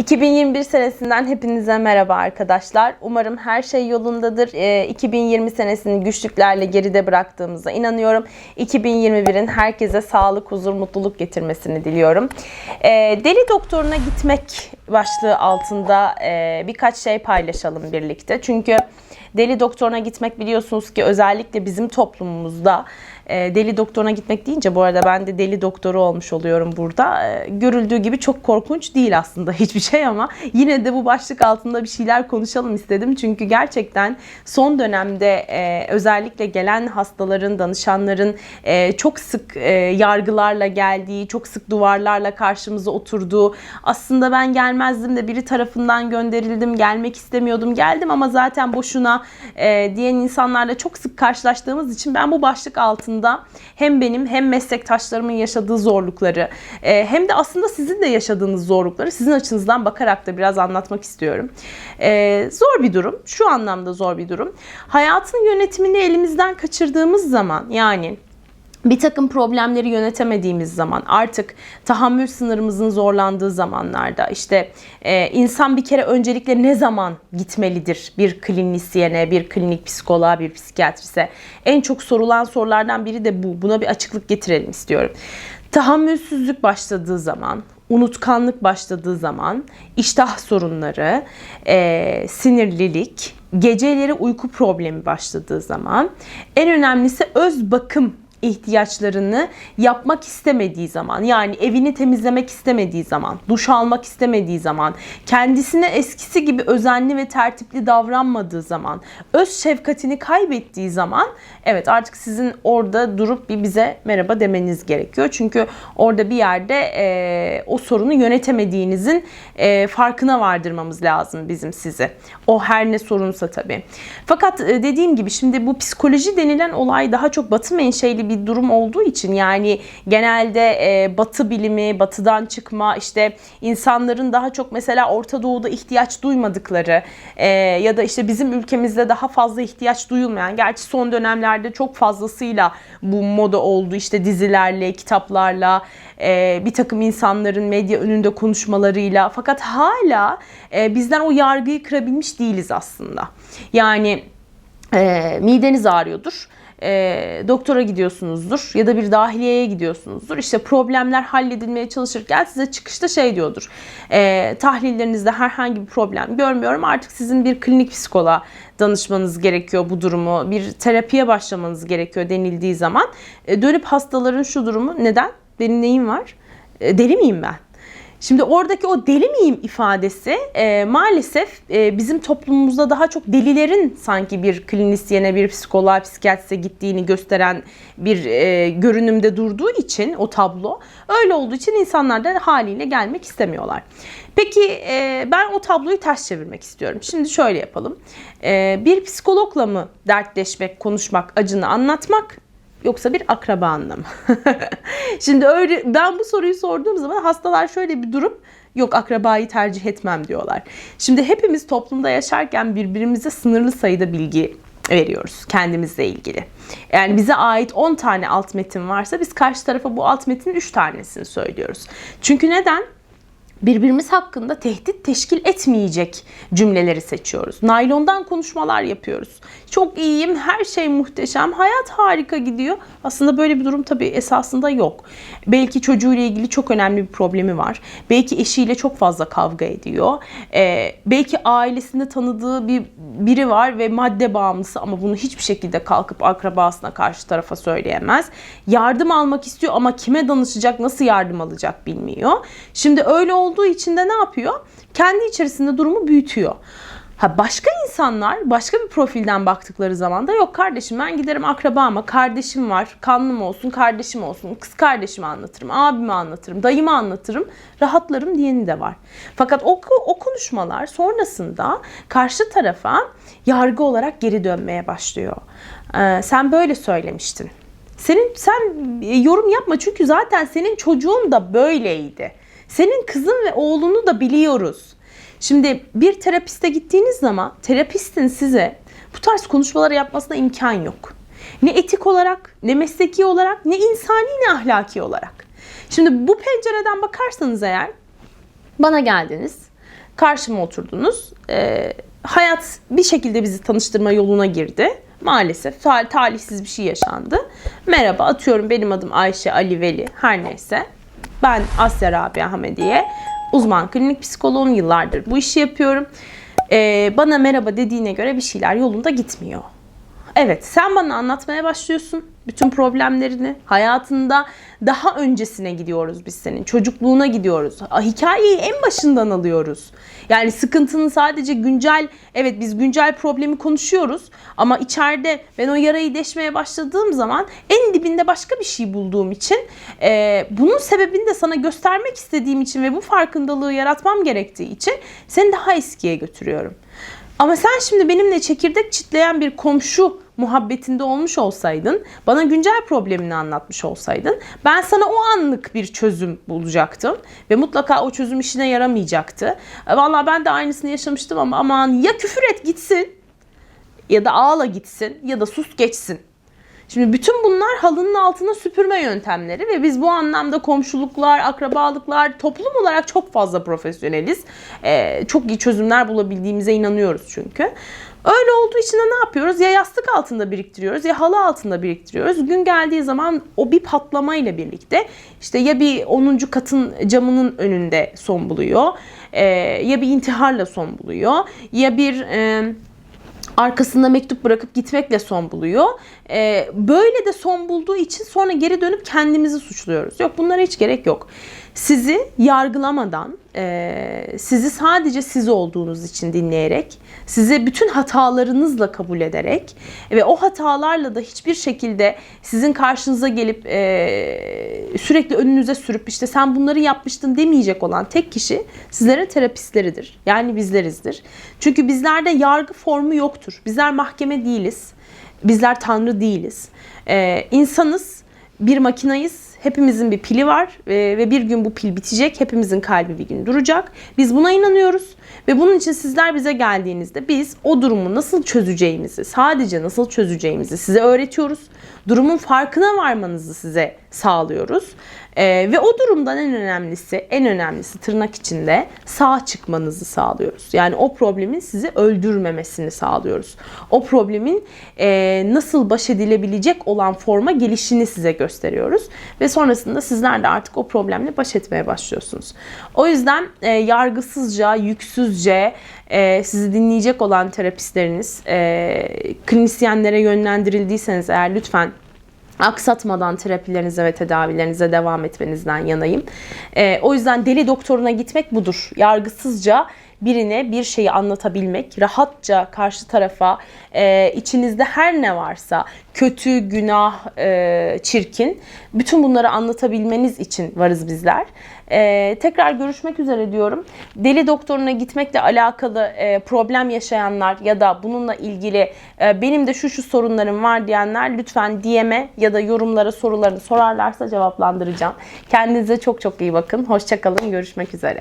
2021 senesinden hepinize merhaba arkadaşlar. Umarım her şey yolundadır. Ee, 2020 senesini güçlüklerle geride bıraktığımıza inanıyorum. 2021'in herkese sağlık, huzur, mutluluk getirmesini diliyorum. Ee, deli doktoruna gitmek başlığı altında e, birkaç şey paylaşalım birlikte. Çünkü deli doktoruna gitmek biliyorsunuz ki özellikle bizim toplumumuzda e, deli doktoruna gitmek deyince bu arada ben de deli doktoru olmuş oluyorum burada. E, görüldüğü gibi çok korkunç değil aslında hiçbir şey ama yine de bu başlık altında bir şeyler konuşalım istedim. Çünkü gerçekten son dönemde e, özellikle gelen hastaların, danışanların e, çok sık e, yargılarla geldiği, çok sık duvarlarla karşımıza oturduğu, aslında ben gelmezdim de biri tarafından gönderildim, gelmek istemiyordum, geldim ama zaten boşuna diyen insanlarla çok sık karşılaştığımız için ben bu başlık altında hem benim hem meslektaşlarımın yaşadığı zorlukları e, hem de aslında sizin de yaşadığınız zorlukları sizin açınızdan bakarak da biraz anlatmak istiyorum. E, zor bir durum. Şu anlamda zor bir durum. Hayatın yönetimini elimizden kaçırdığımız zaman yani bir takım problemleri yönetemediğimiz zaman artık tahammül sınırımızın zorlandığı zamanlarda işte e, insan bir kere öncelikle ne zaman gitmelidir bir klinisyene, bir klinik psikoloğa, bir psikiyatrise en çok sorulan sorulardan biri de bu. Buna bir açıklık getirelim istiyorum. Tahammülsüzlük başladığı zaman, unutkanlık başladığı zaman, iştah sorunları, e, sinirlilik, geceleri uyku problemi başladığı zaman, en önemlisi öz bakım ihtiyaçlarını yapmak istemediği zaman yani evini temizlemek istemediği zaman, duş almak istemediği zaman, kendisine eskisi gibi özenli ve tertipli davranmadığı zaman, öz şefkatini kaybettiği zaman evet artık sizin orada durup bir bize merhaba demeniz gerekiyor. Çünkü orada bir yerde e, o sorunu yönetemediğinizin e, farkına vardırmamız lazım bizim sizi. O her ne sorunsa tabii. Fakat e, dediğim gibi şimdi bu psikoloji denilen olay daha çok batı menşeli bir durum olduğu için yani genelde e, batı bilimi, batıdan çıkma işte insanların daha çok mesela Orta Doğu'da ihtiyaç duymadıkları e, ya da işte bizim ülkemizde daha fazla ihtiyaç duyulmayan gerçi son dönemlerde çok fazlasıyla bu moda oldu. İşte dizilerle, kitaplarla e, bir takım insanların medya önünde konuşmalarıyla. Fakat hala e, bizden o yargıyı kırabilmiş değiliz aslında. Yani e, mideniz ağrıyordur e, doktora gidiyorsunuzdur ya da bir dahiliyeye gidiyorsunuzdur. İşte problemler halledilmeye çalışırken size çıkışta şey diyordur. E, tahlillerinizde herhangi bir problem görmüyorum. Artık sizin bir klinik psikoloğa danışmanız gerekiyor bu durumu. Bir terapiye başlamanız gerekiyor denildiği zaman e, dönüp hastaların şu durumu neden? Benim neyim var? E, deli miyim ben? Şimdi oradaki o deli miyim ifadesi e, maalesef e, bizim toplumumuzda daha çok delilerin sanki bir klinisyene, bir psikoloğa, psikiyatrise gittiğini gösteren bir e, görünümde durduğu için o tablo öyle olduğu için insanlar da haliyle gelmek istemiyorlar. Peki e, ben o tabloyu ters çevirmek istiyorum. Şimdi şöyle yapalım. E, bir psikologla mı dertleşmek, konuşmak, acını anlatmak yoksa bir akrabanla mı? Şimdi öyle ben bu soruyu sorduğum zaman hastalar şöyle bir durup yok akrabayı tercih etmem diyorlar. Şimdi hepimiz toplumda yaşarken birbirimize sınırlı sayıda bilgi veriyoruz kendimizle ilgili. Yani bize ait 10 tane alt metin varsa biz karşı tarafa bu alt metinin 3 tanesini söylüyoruz. Çünkü neden? Birbirimiz hakkında tehdit teşkil etmeyecek cümleleri seçiyoruz. Naylondan konuşmalar yapıyoruz. Çok iyiyim, her şey muhteşem, hayat harika gidiyor. Aslında böyle bir durum tabii esasında yok. Belki çocuğuyla ilgili çok önemli bir problemi var. Belki eşiyle çok fazla kavga ediyor. Ee, belki ailesinde tanıdığı bir biri var ve madde bağımlısı ama bunu hiçbir şekilde kalkıp akrabasına karşı tarafa söyleyemez. Yardım almak istiyor ama kime danışacak, nasıl yardım alacak bilmiyor. Şimdi öyle olduğu için de ne yapıyor? Kendi içerisinde durumu büyütüyor. Ha başka insanlar başka bir profilden baktıkları zaman da yok kardeşim ben giderim akrabama kardeşim var kanlım olsun kardeşim olsun kız kardeşimi anlatırım abimi anlatırım dayımı anlatırım rahatlarım diyeni de var. Fakat o, o konuşmalar sonrasında karşı tarafa yargı olarak geri dönmeye başlıyor. Ee, sen böyle söylemiştin. Senin sen yorum yapma çünkü zaten senin çocuğun da böyleydi. Senin kızın ve oğlunu da biliyoruz. Şimdi bir terapiste gittiğiniz zaman terapistin size bu tarz konuşmaları yapmasına imkan yok. Ne etik olarak, ne mesleki olarak, ne insani, ne ahlaki olarak. Şimdi bu pencereden bakarsanız eğer bana geldiniz. Karşıma oturdunuz. Ee, hayat bir şekilde bizi tanıştırma yoluna girdi. Maalesef tal- talihsiz bir şey yaşandı. Merhaba atıyorum benim adım Ayşe Ali Veli her neyse. Ben Asya Rabia Hamediye. Uzman klinik psikoloğum yıllardır bu işi yapıyorum. Ee, bana merhaba dediğine göre bir şeyler yolunda gitmiyor. Evet, sen bana anlatmaya başlıyorsun bütün problemlerini. Hayatında daha öncesine gidiyoruz biz senin. Çocukluğuna gidiyoruz. Hikayeyi en başından alıyoruz. Yani sıkıntının sadece güncel, evet biz güncel problemi konuşuyoruz ama içeride ben o yarayı deşmeye başladığım zaman en dibinde başka bir şey bulduğum için e, bunun sebebini de sana göstermek istediğim için ve bu farkındalığı yaratmam gerektiği için seni daha eskiye götürüyorum. Ama sen şimdi benimle çekirdek çitleyen bir komşu muhabbetinde olmuş olsaydın, bana güncel problemini anlatmış olsaydın, ben sana o anlık bir çözüm bulacaktım ve mutlaka o çözüm işine yaramayacaktı. E, Vallahi ben de aynısını yaşamıştım ama aman ya küfür et gitsin ya da ağla gitsin ya da sus geçsin. Şimdi bütün bunlar halının altına süpürme yöntemleri ve biz bu anlamda komşuluklar, akrabalıklar, toplum olarak çok fazla profesyoneliz. Ee, çok iyi çözümler bulabildiğimize inanıyoruz çünkü. Öyle olduğu için de ne yapıyoruz? Ya yastık altında biriktiriyoruz ya halı altında biriktiriyoruz. Gün geldiği zaman o bir patlamayla birlikte işte ya bir 10. katın camının önünde son buluyor ee, ya bir intiharla son buluyor ya bir... E, arkasında mektup bırakıp gitmekle son buluyor. Ee, böyle de son bulduğu için sonra geri dönüp kendimizi suçluyoruz. Yok bunlara hiç gerek yok. Sizi yargılamadan, e, sizi sadece siz olduğunuz için dinleyerek, sizi bütün hatalarınızla kabul ederek ve o hatalarla da hiçbir şekilde sizin karşınıza gelip e, sürekli önünüze sürüp işte sen bunları yapmıştın demeyecek olan tek kişi sizlerin terapistleridir. Yani bizlerizdir. Çünkü bizlerde yargı formu yoktur. Bizler mahkeme değiliz. Bizler tanrı değiliz. Ee, insanız, bir makinayız. Hepimizin bir pili var e, ve bir gün bu pil bitecek. Hepimizin kalbi bir gün duracak. Biz buna inanıyoruz ve bunun için sizler bize geldiğinizde biz o durumu nasıl çözeceğimizi, sadece nasıl çözeceğimizi size öğretiyoruz. Durumun farkına varmanızı size sağlıyoruz. Ee, ve o durumdan en önemlisi, en önemlisi tırnak içinde sağ çıkmanızı sağlıyoruz. Yani o problemin sizi öldürmemesini sağlıyoruz. O problemin e, nasıl baş edilebilecek olan forma gelişini size gösteriyoruz. Ve sonrasında sizler de artık o problemle baş etmeye başlıyorsunuz. O yüzden e, yargısızca, yüksüzce e, sizi dinleyecek olan terapistleriniz, e, klinisyenlere yönlendirildiyseniz eğer lütfen aksatmadan terapilerinize ve tedavilerinize devam etmenizden yanayım. Ee, o yüzden deli doktoruna gitmek budur. Yargısızca birine bir şeyi anlatabilmek, rahatça karşı tarafa e, içinizde her ne varsa kötü, günah, e, çirkin bütün bunları anlatabilmeniz için varız bizler. E, tekrar görüşmek üzere diyorum. Deli doktoruna gitmekle alakalı e, problem yaşayanlar ya da bununla ilgili e, benim de şu şu sorunlarım var diyenler lütfen DM'e ya da yorumlara sorularını sorarlarsa cevaplandıracağım. Kendinize çok çok iyi bakın. Hoşçakalın. Görüşmek üzere.